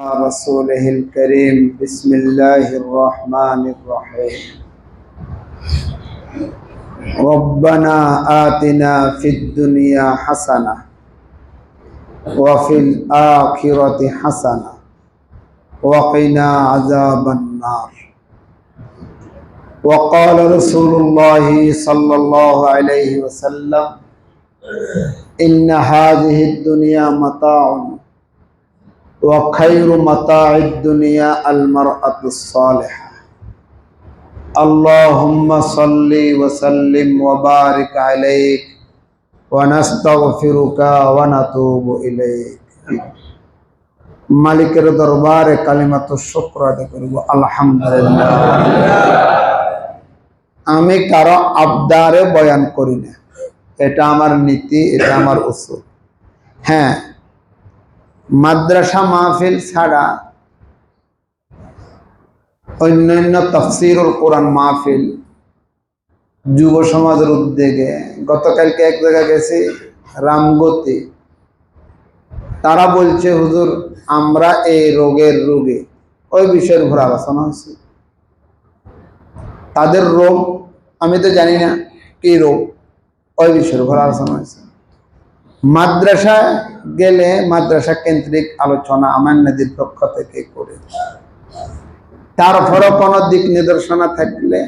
رسوله الكريم بسم الله الرحمن الرحيم. ربنا آتنا في الدنيا حسنة وفي الآخرة حسنة وقنا عذاب النار. وقال رسول الله صلى الله عليه وسلم إن هذه الدنيا متاع وخير متاع الدنيا المرأة الصالحة اللهم صل وسلم وبارك عليك ونستغفرك ونتوب إليك মালিকের দরবারে কালিমাত শুক্র আদায় করব আলহামদুলিল্লাহ আমি কারো আবদারে বয়ান করি না এটা আমার নীতি এটা আমার উসুল হ্যাঁ মাদ্রাসা মাহফিল ছাড়া অন্যান্য তফসিরুল কোরআন মাহফিল যুব সমাজের উদ্যোগে গতকালকে এক জায়গায় গেছি, রামগতি। তারা বলছে, হুজুর, আমরা এই রোগের রোগে। ওই বিষয়ের উপর আলোচনা হচ্ছে তাদের রোগ, আমি তো জানি না কি রোগ, ওই বিষয়ের উপর আলোচনা হয়েছে। মাদ্রাসা গেলে মাদ্রাসা কেন্দ্রিক আলোচনা আমার নদীর পক্ষ থেকে করে। তারপরও কোনো দিক নিদর্শনা থাকলে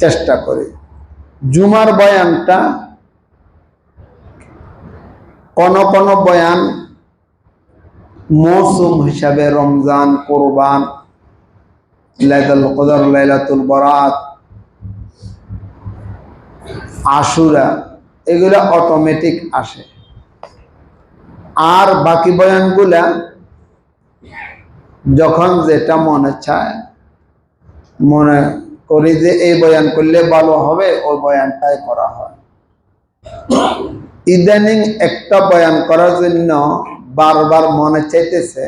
চেষ্টা করি। জুমার বয়ানটা কোন কোন বয়ান মৌসুম হিসাবে রমজান, কোরবান লাইলাতুল বরাত, আশুরা এগুলো অটোমেটিক আসে। আর বাকি বয়ানগুলা যখন যেটা মনে চায়, মনে করি যে এই বয়ান করলে ভালো হবে, ওই বয়ানটাই করা হয়। ইদানিং একটা বয়ান করার জন্য বারবার মনে চাইতেছে,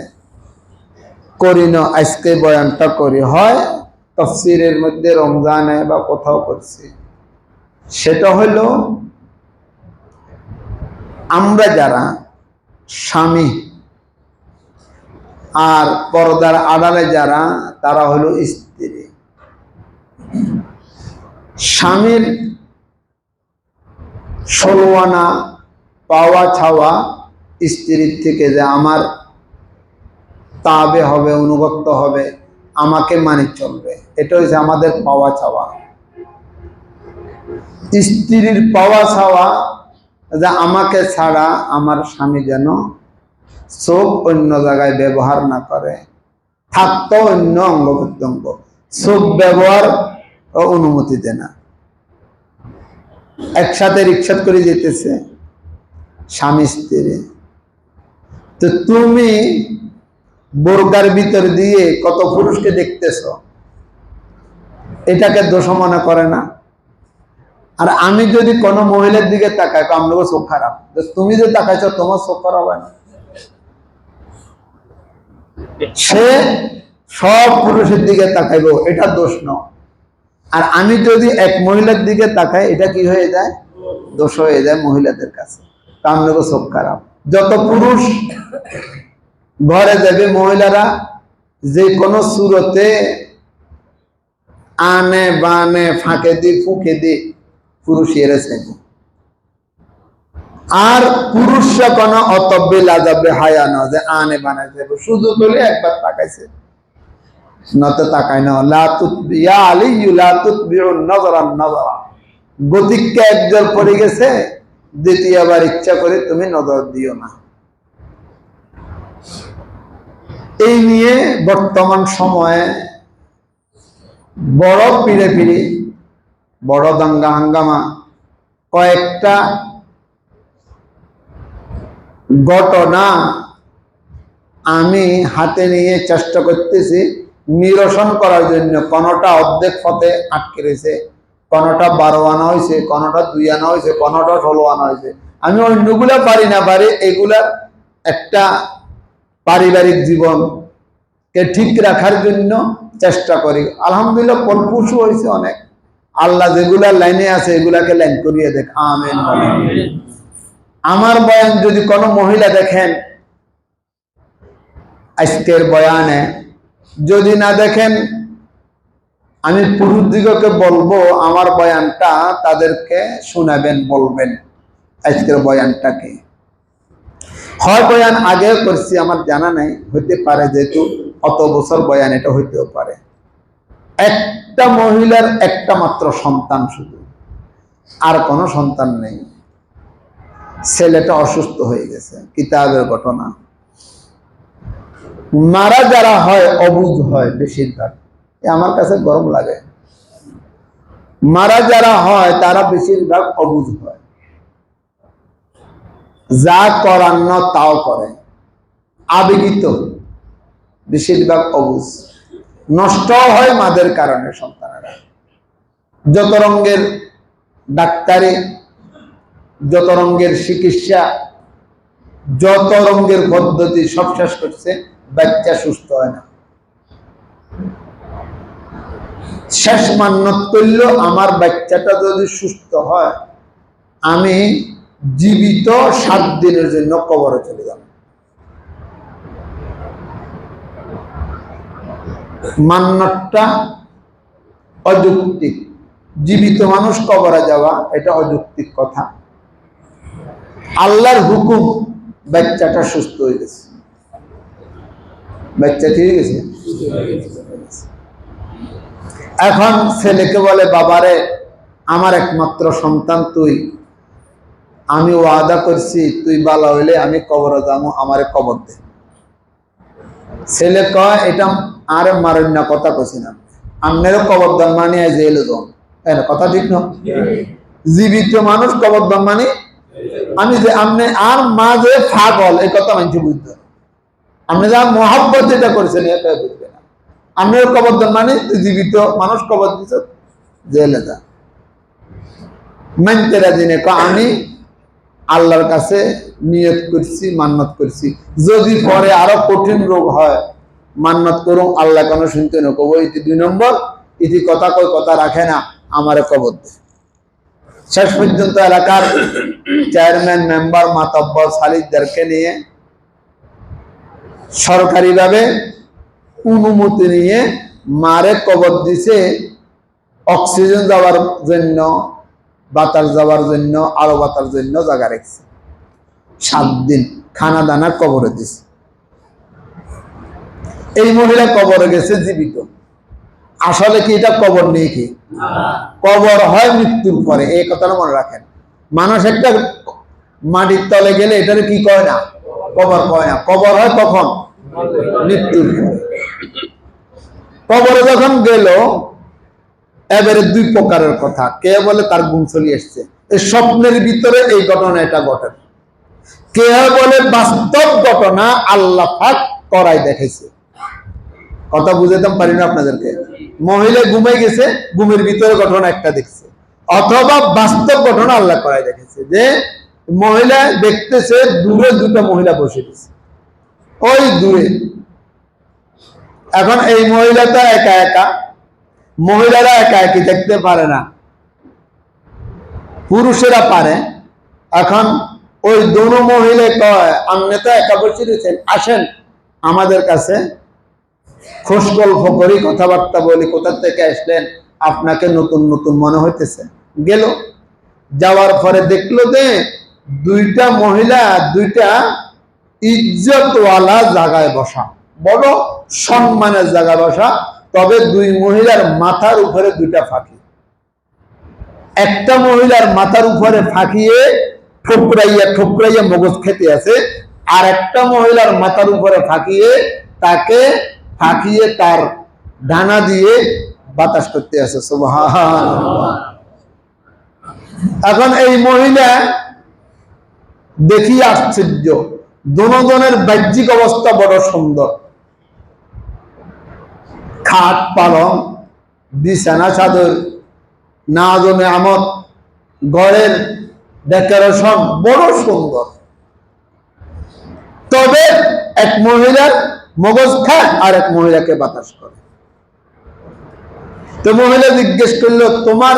করি না, আজকে বয়ানটা করি। হয় তফসিরের মধ্যে রমজানে বা কোথাও করছি। সেটা হলো আমরা যারা স্বামী আর পর্দার আড়ালে যারা, তারা হলো স্ত্রী। স্বামীর ষোলো আনা পাওয়া ছাওয়া স্ত্রীর থেকে যে আমার তাবে হবে, অনুগত্য হবে, আমাকে মানি চলবে এটা হচ্ছে আমাদের পাওয়া ছাওয়া। স্ত্রীর পাওয়া ছাওয়া যে আমাকে ছাড়া আমার স্বামী যেন চোখ অন্য জায়গায় ব্যবহার না করে থাকতো অন্য অঙ্গ প্রত্যঙ্গ, চোখ ব্যবহার অনুমতি দেয় না। একসাথে রিক্সা করে যেতেছে স্বামী স্ত্রী। তো তুমি বোরকার ভিতর দিয়ে কত পুরুষকে দেখতেছ? এটাকে দোষ মনে করে না। আর আমি যদি কোনো মহিলার দিকে তাকাই আমরা চোখ খারাপ। তুমি যে তাকাইছ, তোমার চোখ খারাপ হয় না। সে সব পুরুষের দিকে তাকাইব, এটা দোষ ন আর আমি যদি এক মহিলার দিকে তাকাই, এটা কি হয়ে যায়? দোষ হয়ে যায় মহিলাদের কাছে। কামলেগো চোখ খারাপ। যত পুরুষ ঘরে যাবে, মহিলারা যে কোনো সুরতে আনে, বানে, ফাঁকে দি ফুঁকে দি পুরুষ এরে চাইব আর পুরুষরা কোনো অতব্যে লাজাবে, হায়া না যে আনে বানাই যাব শুধু বলে একবার তাকাইছে। দ্বিতীয়বার ইচ্ছা করে তুমি নজর দিও না। এই নিয়ে বর্তমান সময়ে বড় পিড়ে পিড়ি বড় দাঙ্গা হাঙ্গামা। কয়েকটা ঘটনা আমি হাতে নিয়ে চেষ্টা করতেছি নিরসন করার জন্য। কোনটা অর্ধেক পথে আটকে রয়েছে, কোনটা বারো আনা হয়েছে, কোনটা দুই আনা হয়েছে, কোনটা ষোলো আনা হয়েছে। আমি অন্যগুলা পারি না পারি এগুলার একটা পারিবারিক জীবনকে ঠিক রাখার জন্য চেষ্টা করি। আলহামদুলিল্লাহ ফলপ্রসূ হয়েছে অনেক। আল্লাহ যেগুলা লাইনে আছে, এগুলাকে লাইন করিয়ে দেখ। আমেন আমার বয়ান যদি কোনো মহিলা দেখেন, আজকের বয়ানে যদি না দেখেন, আমি পুরুষ দিগকে বলব, আমার বয়ানটা তাদেরকে শোনাবেন, বলবেন আজকের বয়ানটাকে। হয় বয়ান আগেও করছি, আমার জানা নাই, হইতে পারে যেহেতু অত বছর বয়ান এটা হইতেও পারে। একটা মহিলার একটা মাত্র সন্তান শুধু। আর কোনো সন্তান নেই। ছেলেটা অসুস্থ হয়ে গেছে, কিতাবের ঘটনা। মারা যারা হয়, অবুঝ হয় বেশিরভাগ। আমার কাছে গরম লাগে। মারা যারা হয়, তারা বেশিরভাগ অবুঝ হয়। যা করান্ন তাও করে। আবেগিত। বেশিরভাগ অবুঝ। নষ্ট হয় মাদের কারণে সন্তানেরা। যত রঙের ডাক্তারি, যত রঙের চিকিৎসা, যত রঙের পদ্ধতি সব শেষ করছে, বাচ্চা সুস্থ হয় না। শেষ মান্যত করল আমার বাচ্চাটা যদি সুস্থ হয়, আমি জীবিত সাত দিনের জন্য কবরে চলে যাব। মান্যতটা অযৌক্তিক। জীবিত মানুষ কবরে যাওয়া, এটা অযৌক্তিক কথা। আল্লাহর হুকুম, বাচ্চাটা সুস্থ হয়ে গেছে। বাচ্চা ঠিক গেছে? এখন ছেলেকে বলে, বাবারে, আমার একমাত্র সন্তান তুই। আমি ওয়াদা করছি, তুই বালা হইলে আমি কবরে যাব, আমারে কবর দে। ছেলে কয়, এটা আর মারেন না, কথা কছি না। আমনেরও কবর দান মানে আজ এলো তো কথা ঠিক না? জীবিত মানুষ কবর দান মানে? আমি যে আপনি আর মা যে ফাগল এই কথা মানছি বুঝতে আপনি যা মহাব্বত যেটা করেছেন, এটা বুঝবে না আপনিও কবর দেন মানে জীবিত মানুষ কবর দিচ্ছ জেলে যা। মানতে রাজি নেই আমি আল্লাহর কাছে নিয়ত করছি, মান্নত করছি। যদি পরে আরও কঠিন রোগ হয় মান্নত করুন, আল্লাহ কেন শুনতে না? কব ইতি দুই নম্বর, ইতি কথা কই কথা রাখে না, আমার কবর শেষ পর্যন্ত এলাকার চেয়ারম্যান মেম্বার মাতব্বর, সালিকদেরকে নিয়ে সরকারিভাবে অনুমতি নিয়ে মারে কবর দিছে অক্সিজেন যাওয়ার জন্য, বাতাস যাওয়ার জন্য, আলো বাতার জন্য জায়গা রেখেছে। সাত দিন খানা দানা কবরে দিছে। এই মহিলা কবরে গেছে জীবিত। আসলে কি এটা কবর নেই কি? কবর হয় মৃত্যুর পরে এই কথাটা মনে রাখেন। মানুষ একটা মাটির তলে গেলে এটার কি কয় না? কবর কয় না। কবর হয় কখন? মৃত্যুর পরে। কবরে যখন গেল এবারে দুই প্রকারের কথা। কে বলে তার গুম চলে এসছে? এই স্বপ্নের ভিতরে এই ঘটনা এটা ঘটে। কে বলে বাস্তব ঘটনা আল্লাহ পাক করাই দেখেছে কথা বুঝাতাম পারি না আপনাদেরকে। মহিলা ঘুমে গেছে, ঘুমের ভিতরে ঘটনা একটা দেখছে। অথবা বাস্তব ঘটনা আল্লাহ করাই দেখেছে যে মহিলা দেখতেছে, দূরে দুটো মহিলা বসে গেছে। ওই দূরে। এখন এই মহিলাটা একা একা। মহিলারা একা একই দেখতে পারে না। পুরুষেরা পারে। এখন ওই দুনো মহিলা কয়, আপনি তো একা বসে রয়েছেন, আসেন আমাদের কাছে। খোঁজ গল্প করি, কথাবার্তা বলি, কোথা থেকে আসলেন, আপনাকে নতুন নতুন মনে হইতেছে। গেল। যাওয়ার পরে দেখল যে দুইটা মহিলা, দুইটা ইজ্জতওয়ালা জায়গায় বসা। বড় সম্মানের জায়গা বসা, তবে দুই মহিলার মাথার উপরে দুইটা ফাঁকি। একটা মহিলার মাথার উপরে ফাঁকিয়ে ঠোকরাইয়া ঠোকরাইয়া মগজ খেতে আছে, আর একটা মহিলার মাথার উপরে ফাঁকিয়ে তাকে ফাঁকিয়ে তার ডানা দিয়ে বাতাস করতে আছে এখন এই মহিলা দেখি আশ্চর্য। দুজনের বাহ্যিক অবস্থা বড় সুন্দর। খাট পালং, বিছানা চাদর, নাজমে আমদ ঘরের ডেকোরেশন বড় সুন্দর। তবে এক মহিলার মগজ খায় আর এক মহিলাকে বাতাস করে। তো মহিলা জিজ্ঞেস করল, তোমার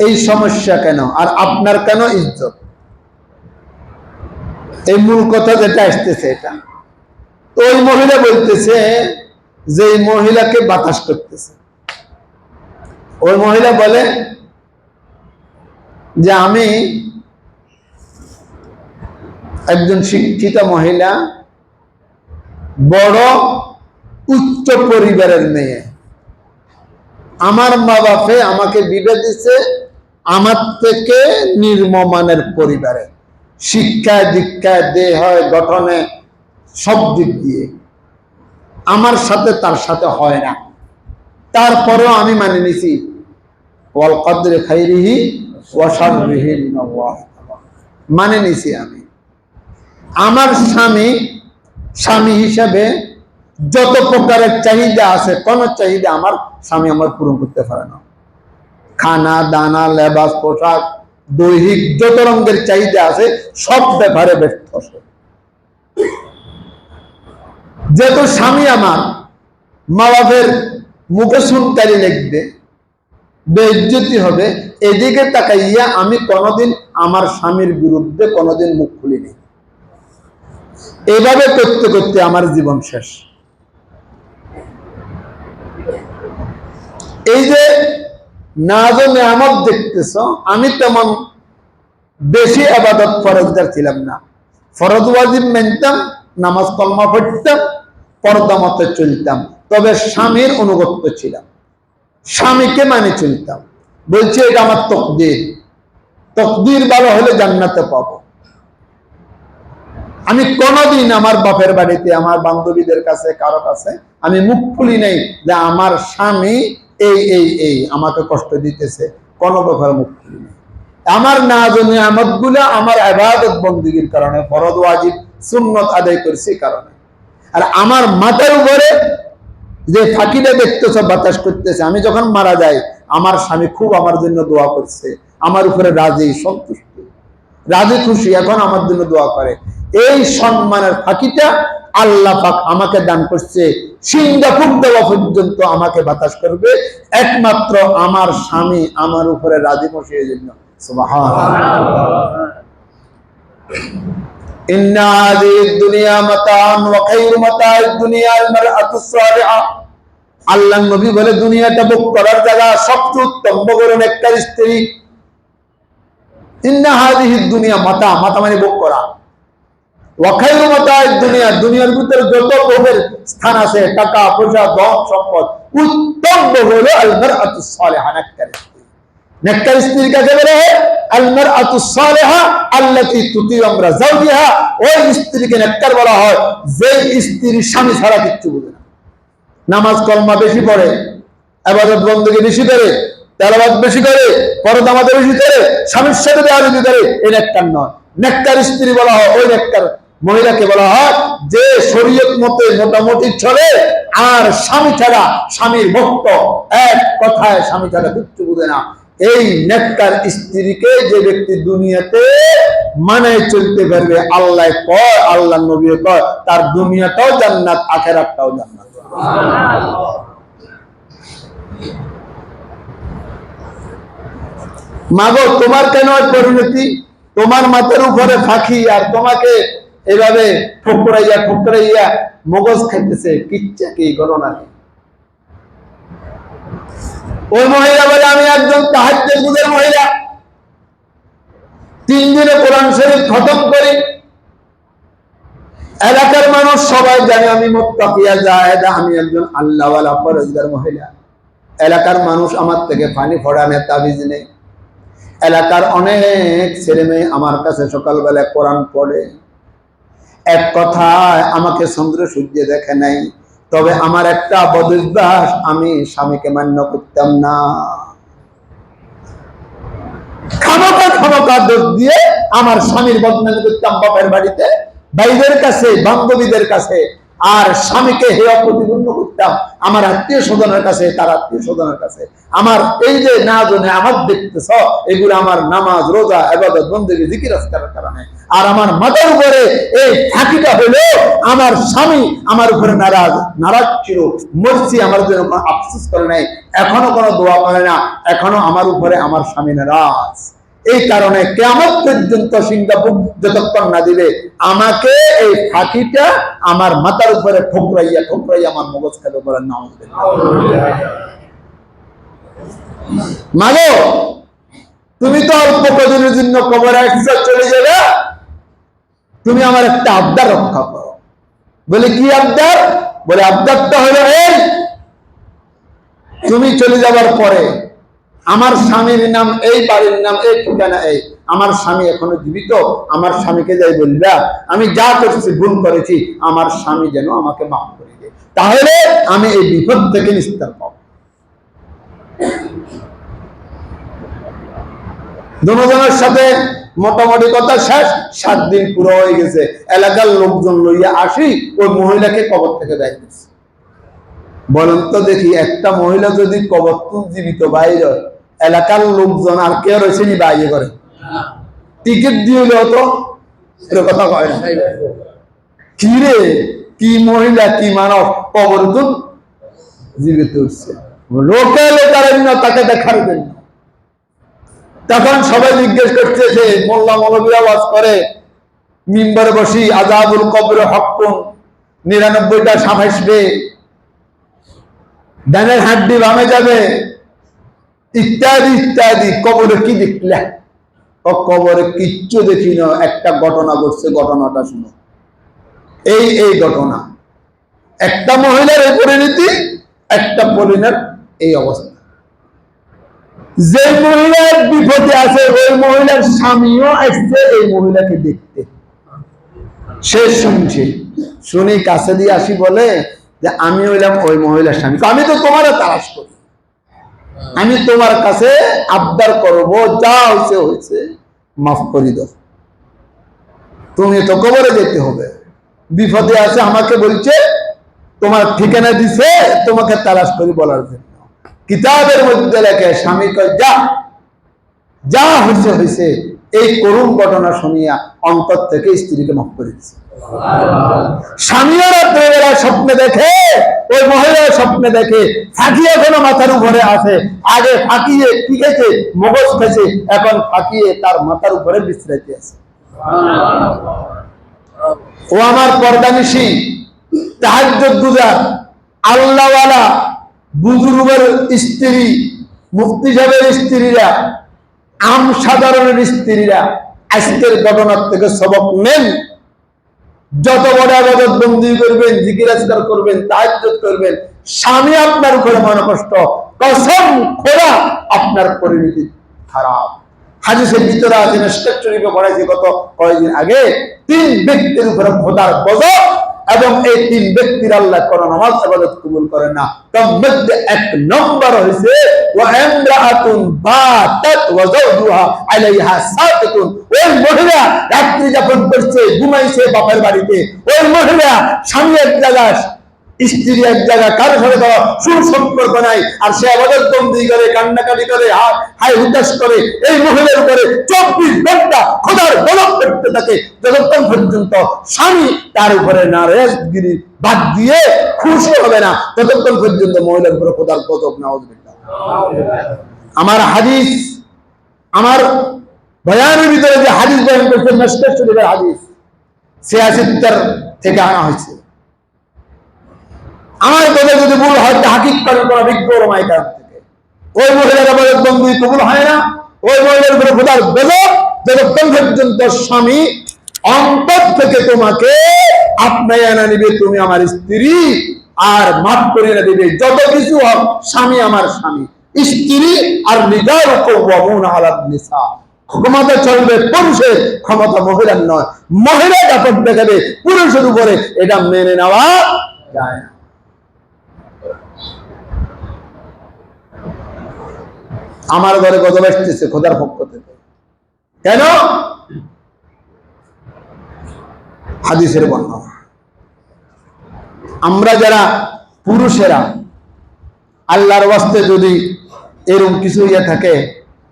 এই সমস্যা কেন? আর আপনার কেন ইজ্জত? এই মূল কথা যেটা আসতেছে এটা। ওই মহিলা বলতেছে যে, এই মহিলাকে বাতাস করতেছে। ওই মহিলা বলে যে, আমি একজন শিক্ষিত মহিলা বড় উচ্চ পরিবারের মেয়ে। আমার মা বাপে আমাকে বিবে দিছে আমার থেকে নির্মমানের পরিবারে। শিক্ষা দীক্ষা দেহ গঠনে সব দিক দিয়ে। আমার সাথে তার সাথে হয় না। তারপরেও আমি মানে নিছি, ওয়াল কদরে খাইরিহি মিনাল্লাহ। মানে নিছি আমি। আমার স্বামী স্বামী হিসাবে যত প্রকারের চাহিদা আছে, কোন চাহিদা আমার স্বামী আমার পূরণ করতে পারে না খানা, দানা, লেবাস, পোশাক, দৈহিক যত রঙের চাহিদা আছে, সব ব্যাপারে সে। যেহেতু স্বামী আমার মা বাপের মুখে শুনকারি লিখবে বেজ্জতি হবে, এদিকে তাকাইয়া আমি কোনোদিন আমার স্বামীর বিরুদ্ধে কোনোদিন মুখ খুলিনি এভাবে করতে করতে আমার জীবন শেষ। এই যে নাজ নেয়ামত দেখতেছ, আমি তেমন বেশি আবাদত ফরজদার ছিলাম না। ফরজ ওয়াজিব মেনতাম, নামাজ কলমা পড়তাম, পর্দা মতে চলতাম, তবে স্বামীর অনুগত্য ছিলাম। স্বামীকে মানে চলতাম। বলছি এটা আমার তকদির। তকদির ভালো হলে জান্নাতে পাবো। আমি কোনোদিন আমার বাপের বাড়িতে, আমার বান্ধবীদের কাছে, কারও কাছে আমি মুখ খুলি নাই যে আমার স্বামী এই এই এই আমাকে কষ্ট দিতেছে। কোনো ব্যাপারে মুখ খুলি নাই। আমার না নিয়ামতগুলো আমার আবাদত বন্দীগীর কারণে ফরদ ওয়াজিব, সুন্নত আদায় করছি কারণে। আর আমার মাথার উপরে যে ফাঁকিটা দেখতেছ, বাতাস করতেছে, আমি যখন মারা যাই, আমার স্বামী খুব আমার জন্য দোয়া করছে। আমার উপরে রাজি, সন্তুষ্ট। রাজি, খুশি, এখন আমার জন্য দোয়া করে। এই সম্মানের ফাঁকিটা আল্লাহ পাক আমাকে দান করছে। সিঙ্গাপুর দেওয়া পর্যন্ত আমাকে বাতাস করবে। একমাত্র আমার স্বামী আমার উপরে রাজি এই জন্য। একটা স্ত্রী। মাতা মাতা মানে ভোগ করা। যে স্বামী নামাজ কলমা বেশি পড়ে, আবাদত বন্দকে বেশি করে তেলাবাদ বেশি করে পরদ আমাদের বেশি করে, স্বামীর সাথে বেআরবি করে এই নেককার নয়। নেককার স্ত্রী বলা হয়, ওই নেককার মহিলাকে বলা হয় যে শরীয়ত মতে মোটামুটি চলে, আর স্বামী ছাড়া স্বামীর ভক্ত এক কথায় স্বামী ছাড়া কিচ্ছু বুঝে না। এই নেককার স্ত্রীকে যে ব্যক্তি দুনিয়াতে মানে চলতে পারবে, আল্লাহ কয়, আল্লাহ নবী কয়, তার দুনিয়াটাও জান্নাত, আখেরাতটাও জান্নাত। মাগো, তোমার কেন পরিণতি? তোমার মাথার উপরে ফাঁকি, আর তোমাকে এভাবে ঠোকরাইয়া ঠোকরাইয়া মগজ খাইতেছে, কিচ্ছা কি গণনা কি ওই মহিলা বলে, আমি একজন তাহাজ্জুদের বুঝের মহিলা। তিন দিনে কোরআন শরীফ খতম করি। এলাকার মানুষ সবাই জানে আমি মোত্তাকিয়া জাহেদা, আমি একজন আল্লাহওয়ালা পরেজগার মহিলা। এলাকার মানুষ আমার থেকে পানি ফোড়ানে, তাবিজ নেই। এলাকার অনেক ছেলে মেয়ে আমার কাছে সকালবেলা কোরআন পড়ে। এক কথায় আমাকে চন্দ্র সূর্য দেখে নাই। তবে আমার একটা বদভ্যাস আমি স্বামীকে মান্য করতাম না। খামাকা খামাকা দোষ দিয়ে আমার স্বামীর বদনামি করতাম বাপের বাড়িতে, ভাইদের কাছে, বান্ধবীদের কাছে, আর স্বামীকে হেয় প্রতিপন্ন করতাম আমার আত্মীয় স্বজনের কাছে, তার আত্মীয় স্বজনের কাছে। আমার এই যে না জনে আমার দেখতেছ, এগুলো আমার নামাজ, রোজা এবাদত বন্দেগী, জিকির কারণে। আর আমার মাথার উপরে এই ফাঁকিটা হলো আমার স্বামী আমার উপরে নারাজ। নারাজ ছিল। মরছি, আমার জন্য কোনো আফসোস করে নাই। এখনও কোনো দোয়া করে না। এখনও আমার উপরে আমার স্বামী নারাজ। এই কারণে কেমন পর্যন্ত সিঙ্গাপুর যতক্ষণ না দিবে, আমাকে এই ফাঁকিটা আমার মাথার উপরে ঠোকরাইয়া ঠোকরাইয়া আমার মগজ খেতে পারেন না মাগো, তুমি তো অল্প কদিনের জন্য কবর চলে যাবে। তুমি আমার একটা আবদার রক্ষা করো। বলে, কি আবদার? বলে, আবদারটা হলো এই, তুমি চলে যাবার পরে আমার স্বামীর নাম এই, বাড়ির নাম এই, ঠিকানা এই। আমার স্বামী এখনও জীবিত, আমার স্বামীকে যাই বলবা আমি যা করছি, ভুল করেছি, আমার স্বামী যেন আমাকে মাফ করে দেয়। তাহলে আমি এই বিপদ থেকে নিস্তার পাবো। দুজনের সাথে মোটামুটি কথা শেষ, সাত দিন পুরো হয়ে গেছে। এলাকার লোকজন লইয়া আসি, ওই মহিলাকে কবর থেকে বের বলেন তো দেখি, একটা মহিলা যদি কবর জীবিত বাইরে এলাকার লোকজন আর কে রয়েছে নি বাইরে করে? টিকিট দিয়ে তো এর কথা কয় না। কি রে? কি মহিলা, কি মানব? কবর জীবিত উঠছে লোকে লোকার জন্য তাকে দেখার জন্য। তখন সবাই জিজ্ঞেস করছে যে, মোল্লা মৌলবীরা ওয়াজ করে, মিম্বরে বসি আজাবুল কবর হকুন নিরানব্বইটা সাপ আসবে ডানের হাড্ডি বামে যাবে। ইত্যাদি ইত্যাদি, কবরে কি দেখলে? ও কবরে কিচ্ছু দেখি না, একটা ঘটনা ঘটছে, ঘটনাটা শুনো। এই এই ঘটনা। একটা মহিলার এই পরিণতি, একটা পরিণার এই অবস্থা। যে মহিলার বিপদে আছে, ওই মহিলার স্বামীও আসছে, এই মহিলাকে দেখতে। সে শুনছে। শুনি কাছে দিয়ে আসি বলে যে, আমি হইলাম ওই মহিলার স্বামী। আমি তো তোমার তালাশ করি আমি তোমার কাছে আবদার করব, যা হয়েছে হয়েছে মাফ করি দাও। তুমি তো কবরে যেতে হবে। বিপদে আছে, আমাকে বলছে, তোমার ঠিকানা দিছে, তোমাকে তালাশ করি বলার জন্য। কিতাবের মধ্যে লেখে, স্বামী কয়, যা যা হয়েছে হয়েছে এই করুণ ঘটনা শুনিয়া অন্তর থেকে স্ত্রীকে মাফ করে দিচ্ছে স্বামীও রাত্রেবেলা স্বপ্নে দেখে, ওই মহিলার স্বপ্নে দেখে ফাঁকিয়ে এখনও মাথার উপরে আছে। আগে ফাঁকিয়ে কি খেয়েছে? মগজ খেয়েছে। এখন ফাঁকিয়ে তার মাথার উপরে বিশ্রাইতে আছে। ও আমার পর্দানিশী, তাহাজ্জুদ গুজার আল্লাহওয়ালা বুজুর্গের স্ত্রী, মুফতি সাহেবের স্ত্রীরা, আম সাধারণের স্ত্রীরা আজকের ঘটনার থেকে সবক নেন। যত বড় আবাদত বন্দি করবেন আজকার করবেন, তাহাজ্জুদ করবেন, স্বামী আপনার উপরে মনে কষ্ট, কসম খোলা আপনার পরিণতি খারাপ। হাদিসের ভিতরে আছে মিস্টার শরীফে পড়াইছে গত কয়েকদিন আগে, তিন ব্যক্তির উপরে খোদার গজব এবং এই তিন ব্যক্তির আল্লাহ কোন নামাজ আবাদত কবুল করে না। তার মধ্যে এক নম্বর হয়েছে ওয়া বাতাত ওয়া আলাইহা সাকিতুন। ওই মহিলা রাত্রি যাপন করছে, ঘুমাইছে বাপের বাড়িতে। ওই মহিলা স্বামী এক জায়গায় স্ত্রী এক জায়গা কারও তারা সুসম্পর্ক নাই, আর সে আবাদত বন্দি করে, কান্নাকাটি করে হাই করে, এই মহিলার উপরে চব্বিশ ঘণ্টা খোদার করতে থাকে, যতক্ষণ পর্যন্ত স্বামী তার উপরে না রেসগিরি বাদ দিয়ে খুশি হবে না, ততক্ষণ পর্যন্ত মহিলার উপরে খোদার না আমার হাদিস, আমার বয়ানের ভিতরে যে হাদিস বয়ান করছে হাদিস সে থেকে আনা হয়েছে। আমার কথা যদি ভুল হয় হাকিক করার করা বিজ্ঞ রমাই কারণ থেকে। ওই মহিলার আমাদের বন্ধু কবুল হয় না। ওই মহিলার উপরে খোদার গজব। যতক্ষণ পর্যন্ত স্বামী অন্তর থেকে তোমাকে আপনায় আনা নিবে, তুমি আমার স্ত্রী। আর মাফ করে না দিবে, যত কিছু হোক, স্বামী আমার স্বামী। স্ত্রী আর নিজার নিসা। ক্ষমতা চলবে পুরুষের, ক্ষমতা মহিলার নয়। মহিলা দাপট দেখাবে পুরুষের উপরে, এটা মেনে নেওয়া যায় না। আমার ঘরে গজব আসতেছে, খোদার পক্ষ থেকে। কেন? হাদিসের বর্ণনা। আমরা যারা পুরুষেরা, আল্লাহর বাস্তে যদি এরকম কিছু ইয়ে থাকে,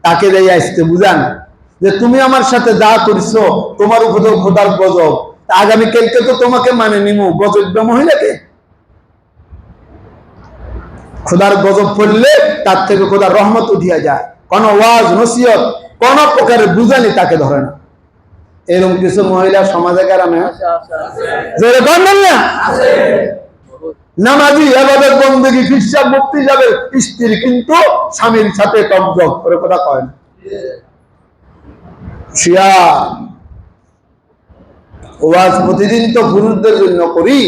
তাকে যাই আসতে বুঝান যে তুমি আমার সাথে যা করছ, তোমার উপর খোদার গজব। তা আগামী কালকে তো তোমাকে মানে নিমু, গজব মহিলাকে খোদার গজব পড়লে তার থেকে খোদার রহমত উঠিয়া যায়। কোন ওয়াজ, নসিহত, কোন প্রকারের বুঝানি তাকে ধরে না। এরকম কিছু মহিলা সমাজে জোরে না। নামাজি এবাদত বন্দী খ্রিস্টান মুক্তি যাবে স্ত্রী কিন্তু স্বামীর সাথে টকজক করে কথা কয় না। শিয়া, ওয়াজ প্রতিদিন তো পুরুষদের জন্য করি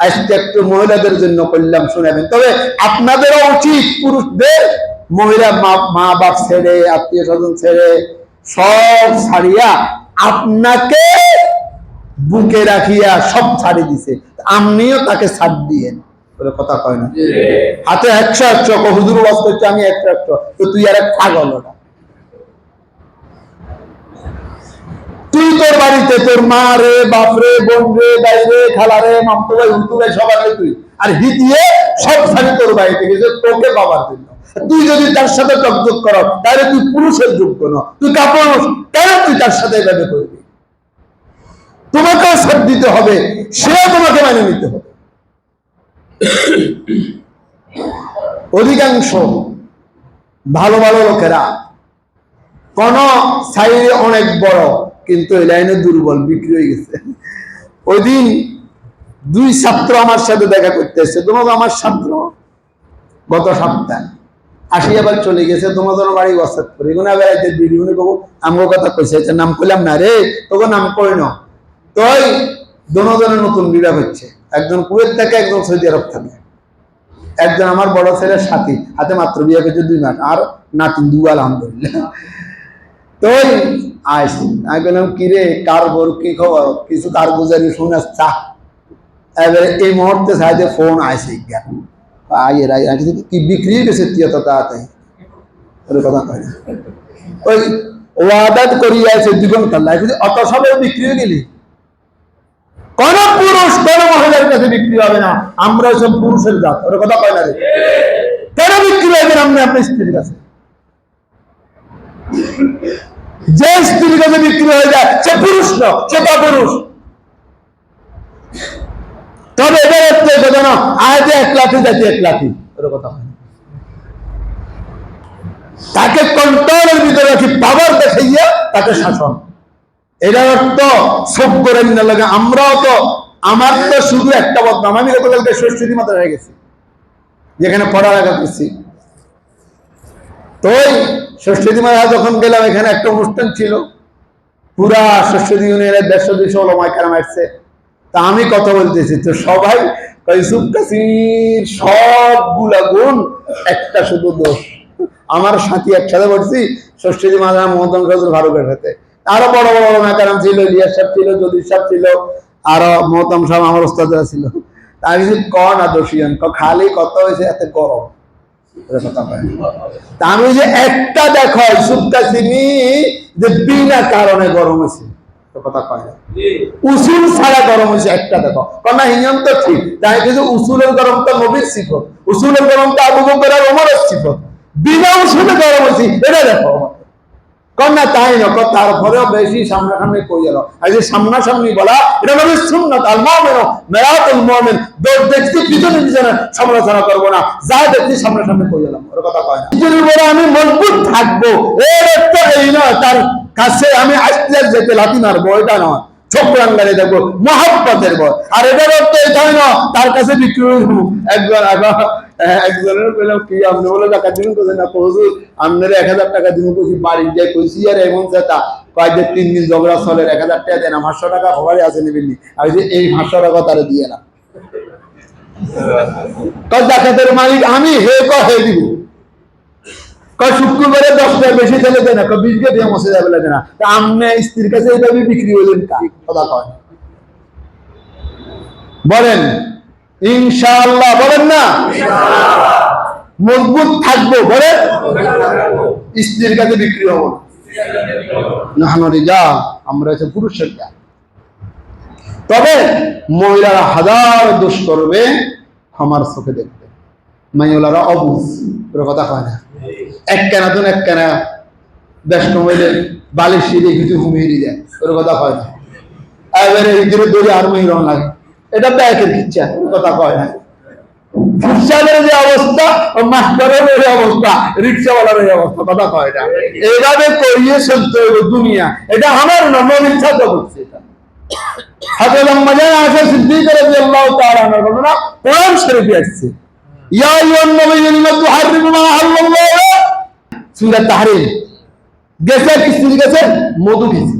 আজকে একটু মহিলাদের জন্য করলাম শুনাবেন তবে আপনাদেরও উচিত পুরুষদের মহিলা মা- বাপ ছেড়ে আত্মীয় স্বজন ছেড়ে সব ছাড়িয়া আপনাকে বুকে রাখিয়া সব ছাড়ি দিছে। আপনিও তাকে ছাড় দিয়েন বলে কথা কয় না। হাতে একশো একশো হুজুর ওয়াজ করছে আমি একশো একশো। তো তুই আর এক পাগল ওটা তুই তোর বাড়িতে, তোর মা রে, বাপ রে, বোন রে, দাই রে, খালা রে, মামতো ভাই ভাই, সবার তুই। আর সব ছাড়ি তোর বাড়িতে গেছে, তোকে বাবার জন্য। তুই যদি তার সাথে কর, তাহলে তুই পুরুষের যোগ্য তুই তুই তার সাথে এভাবে করবি? সব দিতে হবে, সেও তোমাকে মেনে নিতে হবে। অধিকাংশ ভালো ভালো লোকেরা কোন সাইডে অনেক বড় কিন্তু এই লাইনে দুর্বল, বিক্রি হয়ে গেছে। ওই দিন দুই ছাত্র আমার সাথে দেখা করতে এসছে। তোমাকে আমার ছাত্র গত সপ্তাহে। আসি আবার চলে গেছে জন্য বাড়ি বসাত করে। এগুলো বেড়াইতে ভিডিও কবো আমগো কথা কইছে নাম কইলাম না রে, তোকে নাম কই না। তোই দোনোজনের নতুন বিবাহ হচ্ছে। একজন কুয়েত থাকে একজন সৌদি আরব থাকে। একজন আমার বড় ছেলের সাথী, হাতে মাত্র বিয়ে করছে দুই মাস। আর নাতিন দু আলহামদুলিল্লাহ। তোই আইসি। আমি বললাম, কিরে, কার কি খবর? কিছু কার শুনাস চা এবারে এই মুহূর্তে সাইডে ফোন আইসি জ্ঞান আইয়ে কি বিক্রি গেছে তুই এত তাড়াতাড়ি ওর কথা কয় না। ওই ওয়াদাত করি আছে দ্বিগুণ কাল্লা অত বিক্রি হয়ে গেলি? কোন পুরুষ কোন মহিলার কাছে বিক্রি হবে না। আমরা সব পুরুষের জাত। ওর কথা কয় না রে। কেন বিক্রি হবে আপনি আপনার স্ত্রীর কাছে। যে স্ত্রীর কাছে বিক্রি হয়ে যায়, সে পুরুষ না, সে পুরুষ তবে এদের হচ্ছে কথা না আজ এক লাখি যাচ্ছে এক লাখি কথা তাকে কন্ট্রোলের ভিতরে রাখি পাওয়ার দেখাইয়া তাকে শাসন। এটার অর্থ, সব করে না লাগে, আমরাও তো, আমার তো শুধু একটা বদনাম। আমি গতকালকে ষষ্ঠী মাত্রা হয়ে গেছি। যেখানে পড়ালেখা করছি। তো ওই ষষ্ঠী মারা যখন গেলাম এখানে একটা অনুষ্ঠান ছিল। পুরা ষষ্ঠী ইউনিয়নের দেড়শো দুইশো ওলমায় কারাম আসছে। তা আমি কথা বলতেছি তো সবাই ইউসুফ কাসির সবগুলা গুণ একটা শুধু দোষ। আমার সাথী একসাথে বলছি ষষ্ঠী মাদা মোহাম্মদ ফজল ফারুকের সাথে। আরও বড় বড় ওলমা কারাম ছিল ইলিয়াস সাহেব ছিল যদুর সাহেব ছিল আরও মোহতম সাহেব আমার ওস্তাদরা ছিল। তা বলছি, ক না দোষিয়ান ক খালি কত হয়েছে এত গরম। কথা আমি যে একটা দেখাই শুনতেছিনি যে বিনা কারণে গরম হয়েছে। কথা কয় না। উসুল ছাড়া গরম হয়েছে একটা দেখো। কন্যা হিনিয়ম তো ঠিক। তাই কিন্তু উসুলের গরম তো নবীর সিফত। উসুলের গরম তো আবু বকর আর ওমরের সিফত। বিনা উসুলে গরম হয়েছে এটা দেখো। কন্যা তাই নক তারপরেও বেশি সামনাসামনি কই গেল আর যে সামনাসামনি বলা, এটা নবীর সুন্নাত আল মুমিন পিছনে পিছনে সমালোচনা করব না, যা দেখছি সামনাসামনি কই গেলাম ওর কথা কয় না। বলে আমি মজবুত থাকব, এর অর্থ এই নয়, তার কাছে আমি আসতে যেতে লাথি মারবো, এটা নয়। দেখব মহাব্বতের বল আর এটার অর্থ এটাই না তার কাছে বিক্রি। একজন একজনের পেলাম কি আপনি বলে টাকা দিন কোথায় না আপনার এক হাজার টাকা দিন কইছি বাড়ি যাই কইছি আর এমন যেটা তিন দিন ঝগড়া চলে এক হাজার টাকা দেন পাঁচশো টাকা খবরই আছে নেবেননি আমি যে এই পাঁচশো টাকা তারা দিয়ে না। ডাকাতের মালিক আমি হে ক হে দিব। কয় শুক্রবারে দশটা বেশি চলে দেয় না কয় বিশ দিয়ে মশে যাবে লাগে না। তা আমনে স্ত্রীর কাছে এইভাবে বিক্রি হলেন কা কথা কয়। বলেন ইনশাআল্লাহ বলেন না? মজবুত থাকব বলেন? স্ত্রীর কাছে বিক্রি হব না। যা আমরা হচ্ছে পুরুষের যা তবে মহিলারা হাজার দোষ করবে আমার চোখে দেখবে। মাইওলারা অবুজ কথা কয় না। এক কেনা তো এক কেনা ব্যস্ত হইলে বালিশ সিঁড়ি, কিছু ঘুমিয়ে যায়, ওর কথা কয় না। এবারে ইঁদুরে দৌড়ে আর মহিরন লাগে। এটা ব্যাকের ইচ্ছা ওর কথা কয় না। ফুটসালের যে অবস্থা মাস্টারের অবস্থা, রিক্সাওয়ালার এই অবস্থা, কথা কয় না। এইভাবে করিয়ে চলতে হবে দুনিয়া। এটা আমার না ইচ্ছা তো করছে এটা। আনহার ঘটনা কোরআন শরীফে আসছে। ইয়া আহাল্লাল্লাহু। সূরা তাহরিম গেছে কি স্ত্রী গেছে? মধু খেয়েছে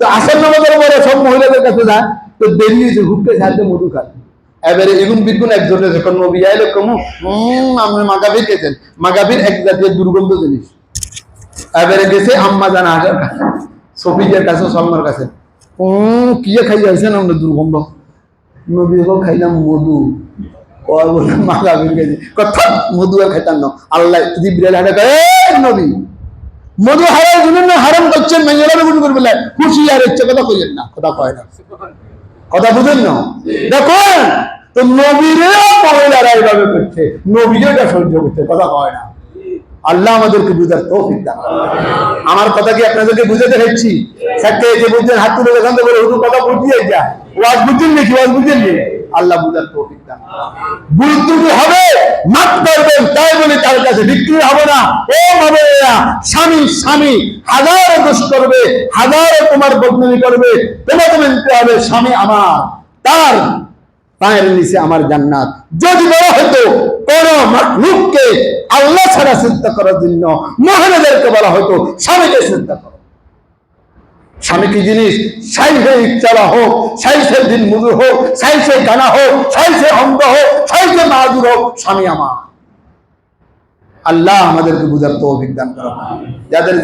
তো আসল নামাজের পরে সব মহিলাদের কাছে যায় তো দেরি হয়েছে হুককে সাথে মধু খায়। এবারে এগুন বিগুন একজনের যখন নবী, আইলো কমু হম আপনি মাগাবির খেয়েছেন। মাগাবির এক জাতীয় দুর্গন্ধ জিনিস। এবারে গেছে আম্মা জানা আসার কাছে সফিজের কাছে, সলমার কাছে। হম কি খাই যাইছেন আমরা দুর্গন্ধ? নবী খাইলাম মধু। কয় বলে মাগাবির খেয়েছি কথা মধু আর খাইতাম না। আল্লাহ জিব্রাইল হাতে কয় "এই নবী, মধু হারার জন্য হারাম করছেন মেয়েরা বুঝ করবে খুশি আর ইচ্ছে, কথা কইলেন না, কথা কয় না। কথা বুঝেন না? দেখুন, তো নবীরে মহিলারা এইভাবে করছে নবীরে এটা সহ্য করছে, কথা কয় না। আল্লাহ আমাদেরকে বুঝার তৌফিক দান আমার কথা কি আপনাদেরকে বুঝাতে হচ্ছি সাথে যে বুঝছেন হাত তুলে দেখান তো বলে কথা বুঝিয়ে যা। ওয়াজ বুঝছেন নাকি ওয়াজ বুঝছেন নি আল্লাহ বুঝার তৌফিক দান। হবে তাই বলে তার কাছে বিক্রি হবে না। ও হবে স্বামী স্বামী, হাজারো দোষ করবে, হাজারো তোমার বদনামি করবে, তোমাকে হবে, স্বামী আমার, তার পায়ের নিচে আমার জান্নাত। যদি বলা হতো কোন লোককে আল্লাহ ছাড়া চিন্তা করার জন্য মহিলাদেরকে বলা হতো, স্বামীকে চিন্তা করো। স্বামী কি জিনিস? সাইসে ইচ্ছারা হোক সাইসে দিন মুজুর হোক সাইসে গানা হোক সাইসে অন্ধ হোক সাইসে মাহাজুর হোক, স্বামী আমার। আল্লাহ আমাদেরকে বুঝার তো অভিজ্ঞান করা। যাদের